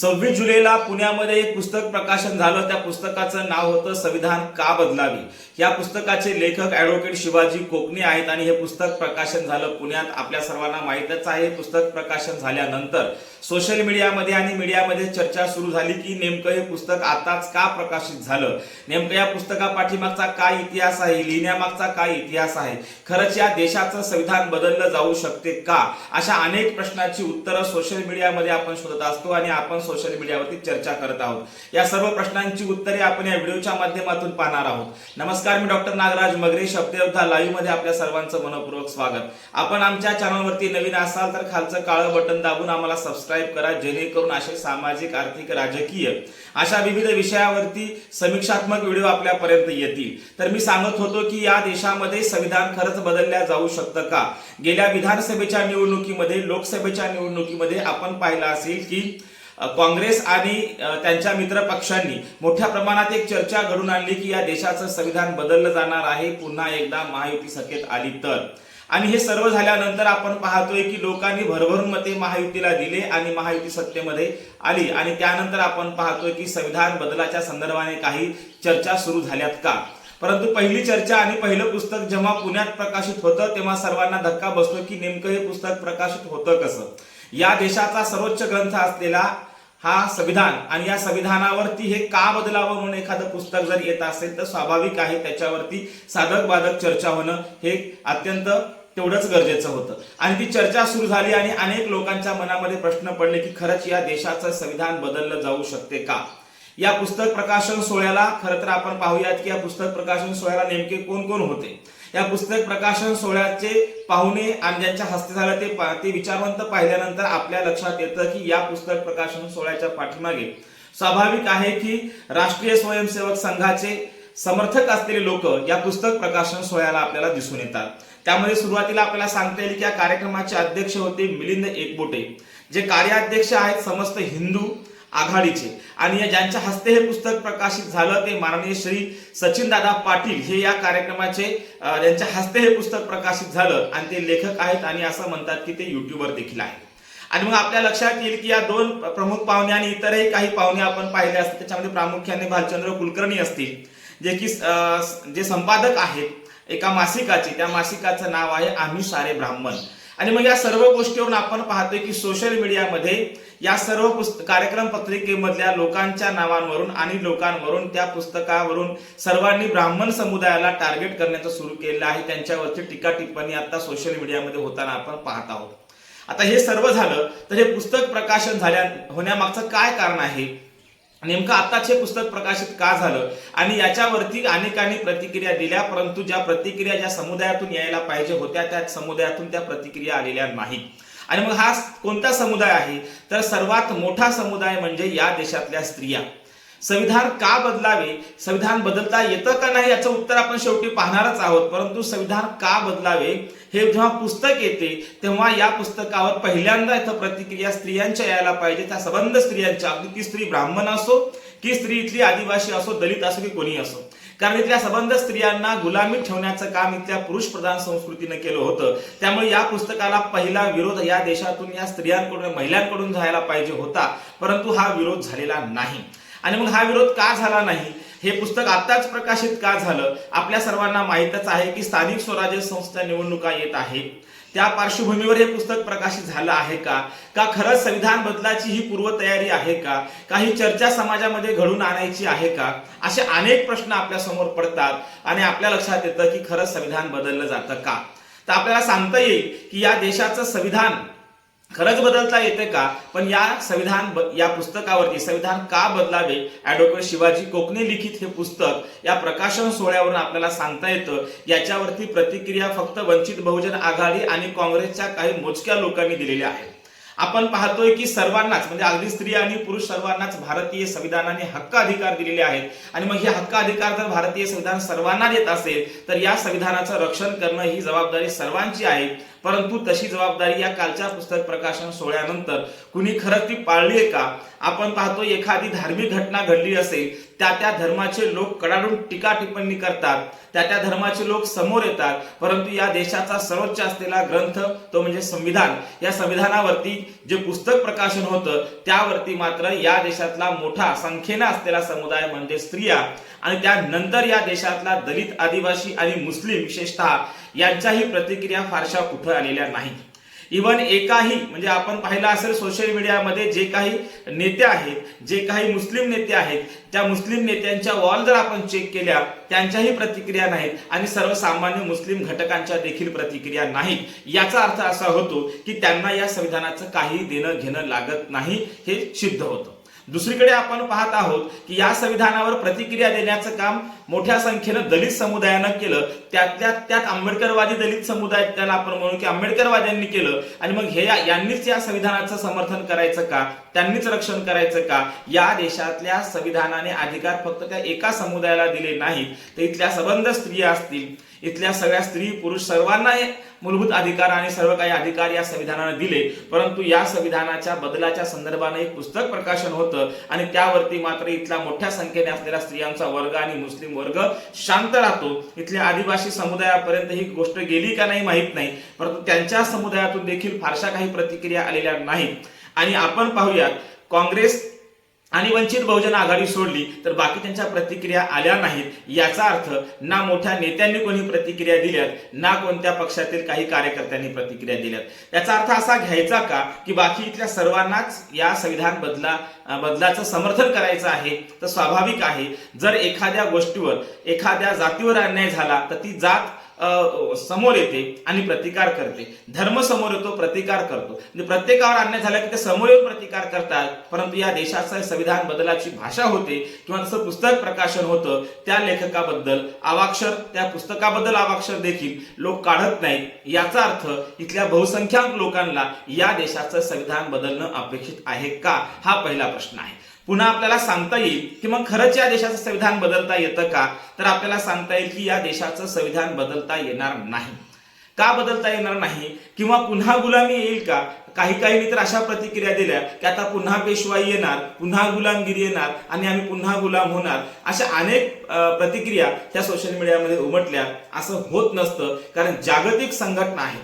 सव्वीस जुलैला पुण्यामध्ये एक पुस्तक प्रकाशन झालं. त्या पुस्तकाचं नाव होतं संविधान का बदलावी? या पुस्तकाचे लेखक ऍडव्होकेट शिवाजी कोकणे आहेत आणि हे पुस्तक प्रकाशन झालं पुण्यात. आपल्या सर्वांना माहीतच आहे पुस्तक प्रकाशन झाल्यानंतर सोशल मीडियामध्ये आणि मीडियामध्ये चर्चा सुरू झाली की नेमकं हे पुस्तक आताच का प्रकाशित झालं? नेमकं या पुस्तका पाठीमागचा काय इतिहास आहे? लिहिण्यामागचा काय इतिहास आहे? खरंच या देशाचं संविधान बदललं जाऊ शकते का? अशा अनेक प्रश्नांची उत्तरं सोशल मीडियामध्ये आपण शोधत असतो आणि आपण सोशल मीडियावरती चर्चा करत आहोत. या सर्व प्रश्नांची उत्तरे आपण या व्हिडिओच्या माध्यमातून पाहणार आहोत. नमस्कार मी डॉक्टर नागराज मगरे शब्दयोद्धा लाईव्हमध्ये आपल्या सर्वांचं मनपूर्वक स्वागत. आपण आमच्या चॅनलवरती नवीन असाल तर खालचं काळं बटन दाबून आम्हाला सबस्क्राईब करा जेणेकरून असे सामाजिक आर्थिक राजकीय अशा विविध विषयावरती समीक्षात्मक व्हिडिओ आपल्यापर्यंत येतील. तर मी सांगत होतो की या देशामध्ये संविधान खरंच बदलल्या जाऊ शकतं का? गेल्या विधानसभेच्या निवडणुकीमध्ये लोकसभेच्या निवडणुकीमध्ये आपण पाहिलं असेल की काँग्रेस आणि त्यांच्या मित्र पक्षांनी मोठ्या प्रमाणात एक चर्चा घडून आणली की या देशाचं संविधान बदललं जाणार आहे पुन्हा एकदा महायुती सत्तेत आली तर. आणि हे सर्व झाल्यानंतर आपण पाहतोय की लोकांनी भरभरून मते महायुतीला दिले आणि महायुती सत्तेमध्ये आली. आणि त्यानंतर आपण पाहतोय की संविधान बदलाच्या संदर्भाने काही चर्चा सुरू झाल्यात का? परंतु पहिली चर्चा आणि पहिलं पुस्तक जेव्हा पुण्यात प्रकाशित होतं तेव्हा सर्वांना धक्का बसतो की नेमकं हे पुस्तक प्रकाशित होतं कसं? या देशाचा सर्वोच्च ग्रंथ असलेला हा संविधान आणि या संविधानावरती हे का बदलावं म्हणून एखादं पुस्तक जर येत असेल तर स्वाभाविक आहे त्याच्यावरती साधक बाधक चर्चा होणं हे अत्यंत तेवढंच गरजेचं होतं. आणि ती चर्चा सुरू झाली आणि अनेक लोकांच्या मनामध्ये प्रश्न पडले की खरंच या देशाचं संविधान बदललं जाऊ शकते का? या पुस्तक प्रकाशन सोहळ्याला खरं तर आपण पाहूयात की या पुस्तक प्रकाशन सोहळ्याला नेमके कोण कोण होते? या पुस्तक प्रकाशन सोहळ्याचे पाहुणे आणि ज्यांच्या हस्ते झालं ते पा- ते विचारवंत पाहिल्यानंतर आपल्या लक्षात येतं की या पुस्तक प्रकाशन सोहळ्याच्या पाठीमागे स्वाभाविक आहे की राष्ट्रीय स्वयंसेवक संघाचे समर्थक असलेले लोक या पुस्तक प्रकाशन सोहळ्याला आपल्याला दिसून येतात. त्यामध्ये सुरुवातीला आपल्याला सांगता येईल की या कार्यक्रमाचे अध्यक्ष होते मिलिंद एकबोटे. जे कार्याध्यक्ष आहेत समस्त हिंदू आघाडीचे. आणि या ज्यांच्या हस्ते हे पुस्तक प्रकाशित झालं ते माननीय श्री सचिनदादा पाटील. हे या कार्यक्रमाचे ज्यांच्या हस्ते हे पुस्तक प्रकाशित झालं आणि ते लेखक आहेत आणि असं म्हणतात की ते युट्यूबर देखील आहेत. आणि मग आपल्या लक्षात येईल की या दोन प्रमुख पाहुणे आणि इतरही काही पाहुणे आपण पाहिले असतील त्याच्यामध्ये प्रामुख्याने भालचंद्र कुलकर्णी असतील जे की जे संपादक आहेत एका मासिकाचे. त्या मासिकाचं नाव आहे आम्ही सारे ब्राह्मण. आणि मग या सर्व गोष्टीवरून आपण पाहतोय की सोशल मीडियामध्ये या सर्व पुस्तक कार्यक्रम पत्रिकेमधल्या लोकांच्या नावांवरून आणि लोकांवरून त्या पुस्तकावरून सर्वांनी ब्राह्मण समुदायाला टार्गेट करण्याचं सुरू केलं आहे. त्यांच्यावरची टीका टिप्पणी आता सोशल मीडियामध्ये होताना आपण पाहत आहोत. आता हे सर्व झालं तर हे पुस्तक प्रकाशन झाल्या होण्यामागचं काय कारण आहे? नेमकं आताच हे पुस्तक प्रकाशित का झालं? आणि याच्यावरती अनेकांनी प्रतिक्रिया दिल्या परंतु ज्या प्रतिक्रिया ज्या समुदायातून यायला पाहिजे होत्या त्या समुदायातून त्या प्रतिक्रिया आलेल्या नाहीत. आणि मग हा कोणता समुदाय आहे? तर सर्वात मोठा समुदाय म्हणजे या देशातल्या स्त्रिया. संविधान का बदलावे? संविधान बदलता येतं का नाही याचं उत्तर आपण शेवटी पाहणारच आहोत. परंतु संविधान का बदलावे हे जेव्हा पुस्तक येते तेव्हा या पुस्तकावर पहिल्यांदा इथं प्रतिक्रिया स्त्रियांच्या यायला पाहिजे. त्या सबंध स्त्रियांच्या. अगदी ती स्त्री ब्राह्मण असो की स्त्री इथली आदिवासी असो दलित असो की कोणी असो. कारण इथल्या सबंध स्त्रियांना गुलामीत ठेवण्याचं काम इथल्या पुरुष प्रधान संस्कृतीनं केलं होतं. त्यामुळे या पुस्तकाला पहिला विरोध या देशातून या स्त्रियांकडून महिलांकडून झाला पाहिजे होता. परंतु हा विरोध झालेला नाही. आणि मग हा विरोध का झाला नाही? हे पुस्तक आताच प्रकाशित का झालं? आपल्या सर्वांना माहीतच आहे की स्थानिक स्वराज्य संस्था निवडणुका येत आहेत. त्या पार्श्वभूमीवर हे पुस्तक प्रकाशित झालं आहे का? का खरंच संविधान बदलाची ही पूर्वतयारी आहे का? काही चर्चा समाजामध्ये घडून आणायची आहे का? असे अनेक प्रश्न आपल्यासमोर पडतात आणि आपल्या लक्षात येतं की खरंच संविधान बदललं जातं का? तर आपल्याला सांगता येईल की या देशाचं संविधान खरंच बदलता येते का? पण या संविधान या पुस्तकावरती संविधान का बदलावे? ऍडव्होकेट शिवाजी कोकणे लिखित हे पुस्तक या प्रकाशन सोहळ्यावरून आपल्याला सांगता येतं. याच्यावरती प्रतिक्रिया फक्त वंचित बहुजन आघाडी आणि काँग्रेसच्या काही मोजक्या लोकांनी दिलेल्या आहेत. आपण पाहतोय की सर्वांनाच म्हणजे अगदी स्त्री आणि पुरुष सर्वांनाच भारतीय संविधानाने हक्क अधिकार दिलेले आहेत. आणि मग हे हक्क अधिकार जर भारतीय संविधान सर्वांना देत असेल तर या संविधानाचं रक्षण करणं ही जबाबदारी सर्वांची आहे. परंतु तशी जबाबदारी या कालच्या पुस्तक प्रकाशन सोहळ्यानंतर कुणी खरंच ती पाळली आहे का? आपण पाहतो एखादी धार्मिक घटना घडली असेल त्या त्या धर्माचे लोक कडाडून टीका टिप्पणी करतात त्या त्या धर्माचे लोक समोर येतात परंतु या देशाचा सर्वोच्च असलेला ग्रंथ तो म्हणजे संविधान. या संविधानावरती जे पुस्तक प्रकाशन होतं त्यावरती मात्र या देशातला मोठा संख्येनं असलेला समुदाय म्हणजे स्त्रिया आणि त्यानंतर या देशातला दलित आदिवासी आणि मुस्लिम विशेषतः यांच्याही प्रतिक्रिया फारशा कुठं आलेल्या नाही इवन एकाही म्हणजे आपण पाहिलं असेल सोशल मीडियामध्ये जे काही नेते आहेत जे काही मुस्लिम नेते आहेत त्या मुस्लिम नेत्यांच्या वॉल जर आपण चेक केल्या त्यांच्याही प्रतिक्रिया नाहीत आणि सर्वसामान्य मुस्लिम घटकांच्या देखील प्रतिक्रिया नाहीत. याचा अर्थ असा होतो की त्यांना या संविधानाचं काही देणं घेणं लागत नाही हे सिद्ध होतं. दुसरीकडे आपण पाहत आहोत की या संविधानावर प्रतिक्रिया देण्याचं काम मोठ्या संख्येनं दलित समुदायानं केलं. त्यातल्या त्यात आंबेडकरवादी दलित समुदाय त्याला आपण म्हणू की आंबेडकरवाद्यांनी केलं. आणि मग हे या- यांनीच या संविधानाचं समर्थन करायचं का? त्यांनीच रक्षण करायचं का? या देशातल्या संविधानाने अधिकार फक्त त्या एका समुदायाला दिले नाहीत. तर इथल्या सबंध स्त्रिया असतील इथल्या सगळ्या स्त्री पुरुष सर्वांना हे मूलभूत अधिकार आणि सर्व काही अधिकार या संविधानाने दिले. परंतु या संविधानाच्या बदलाच्या संदर्भाने एक पुस्तक प्रकाशन होतं आणि त्यावरती मात्र इथल्या मोठ्या संख्येने असलेल्या स्त्रियांचा वर्ग आणि मुस्लिम वर्ग शांत राहतो. इथल्या आदिवासी समुदायापर्यंत ही गोष्ट गेली का नाही माहीत नाही. परंतु त्यांच्या समुदायातून देखील फारशा काही प्रतिक्रिया आलेल्या नाहीत. आणि आपण पाहूयात काँग्रेस आणि वंचित बहुजन आघाडी सोडली तर बाकी त्यांच्या प्रतिक्रिया आल्या नाहीत. याचा अर्थ ना मोठ्या नेत्यांनी कोणी प्रतिक्रिया दिल्यात ना कोणत्या पक्षातील काही कार्यकर्त्यांनी प्रतिक्रिया दिल्यात. याचा अर्थ असा घ्यायचा का की बाकी इथल्या सर्वांनाच या संविधान बदला बदलाचं समर्थन करायचं आहे तर स्वाभाविक आहे. जर एखाद्या गोष्टीवर एखाद्या जातीवर अन्याय झाला तर ती जात समोर येते आणि प्रतिकार करते. धर्म समोर येतो प्रतिकार करतो. म्हणजे प्रत्येकावर अन्याय झाला की ते समोर येऊन प्रतिकार करतात. परंतु या देशाचं संविधान बदलाची भाषा होते किंवा जसं पुस्तक प्रकाशन होतं त्या लेखकाबद्दल अवाक्षर त्या पुस्तकाबद्दल अवाक्षर देखील लोक काढत नाहीत. याचा अर्थ इथल्या बहुसंख्याक लोकांना या देशाचं संविधान बदलणं अपेक्षित आहे का? हा पहिला प्रश्न आहे. पुन्हा आपल्याला सांगता येईल की मग खरंच या देशाचं संविधान बदलता येतं का? तर आपल्याला सांगता येईल की या देशाचं संविधान बदलता येणार नाही. का बदलता येणार नाही? किंवा पुन्हा गुलामी येईल का? काही काही तर अशा प्रतिक्रिया दिल्या की आता पुन्हा पेशवाई येणार पुन्हा गुलामगिरी येणार आणि आम्ही पुन्हा गुलाम होणार. अशा अनेक प्रतिक्रिया त्या सोशल मीडियामध्ये उमटल्या. असं होत नसतं कारण जागतिक संघटना आहे.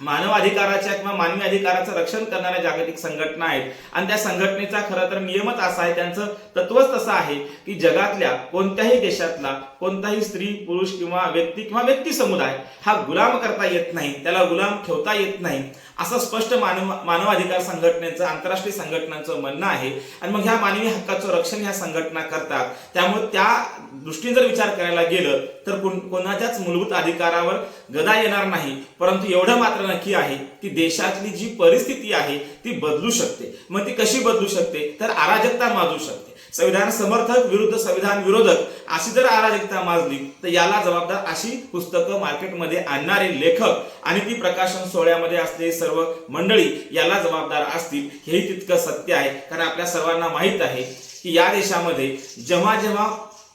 मानव अधिकाराच्या किंवा मानवी अधिकाराचं रक्षण करणाऱ्या जागतिक संघटना आहेत. आणि त्या संघटनेचा खरं तर नियमच असा आहे त्यांचं तत्वच तसं आहे की जगातल्या कोणत्याही देशातला कोणताही स्त्री पुरुष किंवा व्यक्ती किंवा व्यक्ती समुदाय हा गुलाम करता येत नाही त्याला गुलाम ठेवता येत नाही. असं स्पष्ट मानव मानवाधिकार संघटनेचं आंतरराष्ट्रीय संघटनांचं म्हणणं आहे. आणि मग ह्या मानवी हक्काचं रक्षण ह्या संघटना करतात. त्यामुळे त्या दृष्टीने जर विचार करायला गेलं तर कोणाच्याच मूलभूत अधिकारावर गदा येणार नाही. परंतु एवढं मात्र नक्की आहे की देशातली जी परिस्थिती आहे ती बदलू शकते. मग ती कशी बदलू शकते? तर अराजकता माजू शकते. संविधान समर्थक विरुद्ध संविधान विरोधक अशी जर अराजकता माजली तर याला जबाबदार अशी पुस्तकं मार्केटमध्ये आणणारे लेखक आणि ती प्रकाशन सोहळ्यामध्ये असलेली सर्व मंडळी याला जबाबदार असतील हेही तितकं सत्य आहे. कारण आपल्या सर्वांना माहीत आहे की या देशामध्ये जेव्हा जेव्हा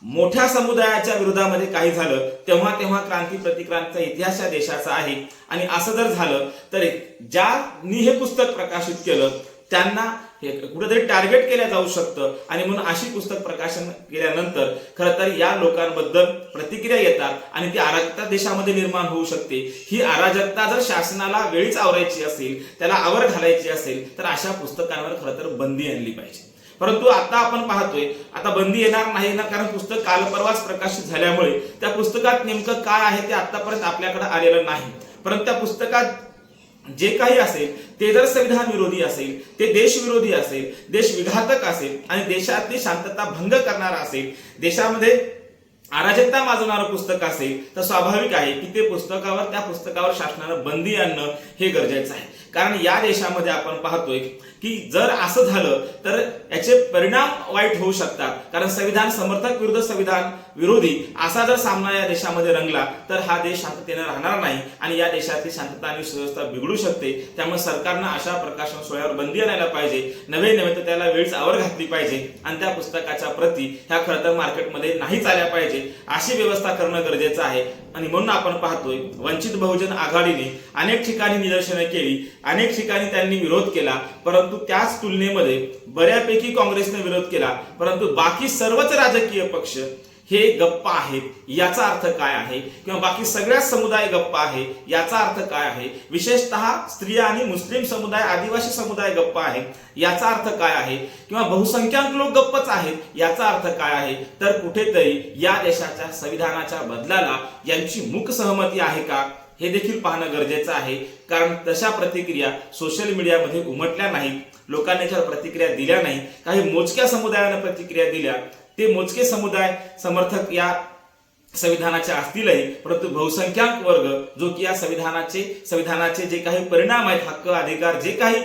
मोठ्या समुदायाच्या विरोधामध्ये काही झालं तेव्हा तेव्हा क्रांती प्रतिक्रांतीचा इतिहास या देशाचा आहे. आणि असं जर झालं तर ज्यांनी हे पुस्तक प्रकाशित केलं त्यांना हे कुठेतरी टार्गेट केलं जाऊ शकतं. आणि म्हणून अशी पुस्तक प्रकाशन केल्यानंतर खरं तर या लोकांबद्दल प्रतिक्रिया येतात आणि ती अराजकता देशामध्ये निर्माण होऊ शकते. ही अराजकता जर शासनाला वेळीच आवरायची असेल त्याला आवर घालायची असेल तर अशा पुस्तकांवर खरं तर बंदी आणली पाहिजे. परंतु आता आपण पाहतोय आता बंदी येणार नाही ना कारण पुस्तक काल परवाच प्रकाशित झाल्यामुळे त्या पुस्तकात नेमकं काय आहे ते आतापर्यंत आपल्याकडे आलेलं नाही. परंतु त्या पुस्तकात जे काही असेल ते जर संविधान विरोधी असेल ते देशविरोधी असेल देश विघातक असेल आणि देशातली शांतता भंग करणारा असेल देशामध्ये अराजकता माजवणारं पुस्तक असेल तर स्वाभाविक आहे की ते पुस्तकावर त्या पुस्तकावर शासनानं बंदी आणणं हे गरजेचं आहे. कारण या देशामध्ये आपण पाहतोय की जर असं झालं तर याचे परिणाम वाईट होऊ शकतात. कारण संविधान समर्थक विरुद्ध संविधान विरोधी असा जर सामना या देशामध्ये रंगला तर हा देश शांततेने राहणार नाही आणि या देशातली शांतता आणि सुव्यवस्था बिघडू शकते. त्यामुळे सरकारनं अशा प्रकाशन सोहळ्यावर बंदी आणायला पाहिजे. नवे नवे तर त्याला वेळच आवर घातली पाहिजे. आणि त्या पुस्तकाच्या प्रती ह्या खरं तर मार्केटमध्ये नाहीच आल्या पाहिजे. अशी व्यवस्था करणं गरजेचं आहे. आणि म्हणून आपण पाहतोय वंचित बहुजन आघाडीने अनेक ठिकाणी निदर्शनं केली अनेक ठिकाणी त्यांनी विरोध केला. परंतु परंतु त्याच तुलनेमध्ये बऱ्यापैकी काँग्रेसने विरोध केला. परंतु बाकी सर्वच राजकीय पक्ष हे गप्पा आहेत याचा अर्थ काय आहे? किंवा बाकी सगळ्या समुदाय गप्पा आहे याचा अर्थ काय आहे? विशेषतः स्त्रिया आणि मुस्लिम समुदाय आदिवासी समुदाय गप्पा आहे याचा अर्थ काय आहे? किंवा बहुसंख्याक लोक गप्पच आहेत याचा अर्थ काय आहे? तर कुठेतरी या देशाच्या संविधानाच्या बदलाला यांची मूक सहमती आहे का? हे देखील पाहणं गरजेचं आहे. कारण तशा प्रतिक्रिया सोशल मीडियामध्ये उमटल्या नाहीत. लोकांनी याच्यावर प्रतिक्रिया दिल्या नाही काही मोजक्या समुदायानं प्रतिक्रिया दिल्या ते मोजके समुदाय समर्थक या संविधानाचे असतीलही परंतु बहुसंख्याक वर्ग जो की या संविधानाचे संविधानाचे जे काही परिणाम आहेत हक्क अधिकार जे काही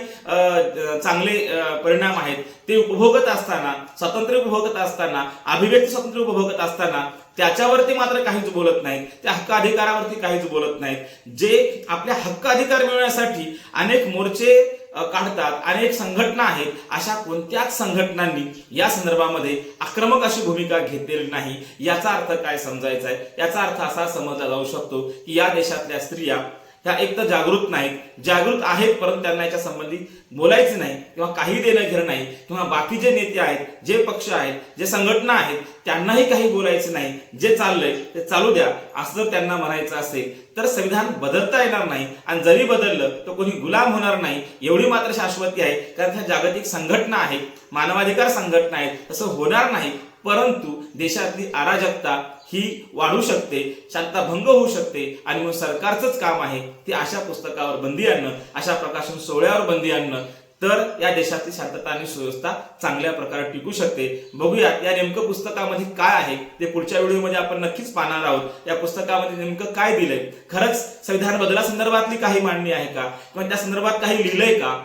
चांगले परिणाम आहेत ते उपभोगत असताना स्वातंत्र्य उपभोगत असताना अभिव्यक्ती स्वातंत्र्य उपभोगत असताना त्याच्यावरती मात्र काहीच बोलत नाहीत. त्या हक्क अधिकारावरती काहीच बोलत नाहीत. जे आपल्या हक्क अधिकार मिळवण्यासाठी अनेक मोर्चे काढतात अनेक संघटना आहेत अशा कोणत्याच संघटनांनी या संदर्भामध्ये आक्रमक अशी भूमिका घेतलेली नाही. याचा अर्थ काय समजायचा आहे? याचा अर्थ असा समजला जाऊ शकतो की या देशातल्या स्त्रिया ह्या एक तर जागृत नाहीत. जागृत आहेत परंतु त्यांना याच्या संबंधी बोलायचं नाही किंवा काही देणं घेणं नाही किंवा बाकी जे नेते आहेत जे पक्ष आहेत जे संघटना आहेत त्यांनाही काही बोलायचं नाही. जे चाललंय ते चालू द्या. असं जर त्यांना म्हणायचं असेल तर संविधान बदलता येणार नाही. आणि जरी बदललं तर कोणी गुलाम होणार नाही. एवढी मात्र शाश्वती आहे. कारण ह्या जागतिक संघटना आहेत मानवाधिकार संघटना आहेत तसं होणार नाही. परंतु देशातली अराजकता ही वाढू शकते शांतता भंग होऊ शकते आणि म्हणून सरकारचंच काम आहे ते अशा पुस्तकावर बंदी आणणं अशा प्रकाशन सोहळ्यावर बंदी आणणं. तर या देशातली शांतता आणि सुव्यवस्था चांगल्या प्रकारे टिकू शकते. बघूयात या नेमकं पुस्तकामध्ये काय आहे ते पुढच्या व्हिडिओमध्ये आपण नक्कीच पाहणार आहोत. या पुस्तकामध्ये नेमकं काय दिलंय? खरंच संविधान बदलासंदर्भातली काही मांडणी आहे का? किंवा त्या संदर्भात काही लिहिलंय का?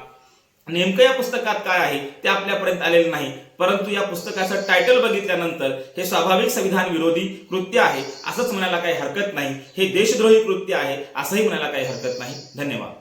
नेमकं या पुस्तकात काय आहे ते आपल्यापर्यंत आलेलं नाही. परंतु या पुस्तकाचं टायटल बघितल्यानंतर हे स्वाभाविक संविधान विरोधी कृत्य आहे. असंच म्हणायला काही हरकत नाही. हे देशद्रोही कृत्य आहे. असंही म्हणायला काही हरकत नाही. धन्यवाद.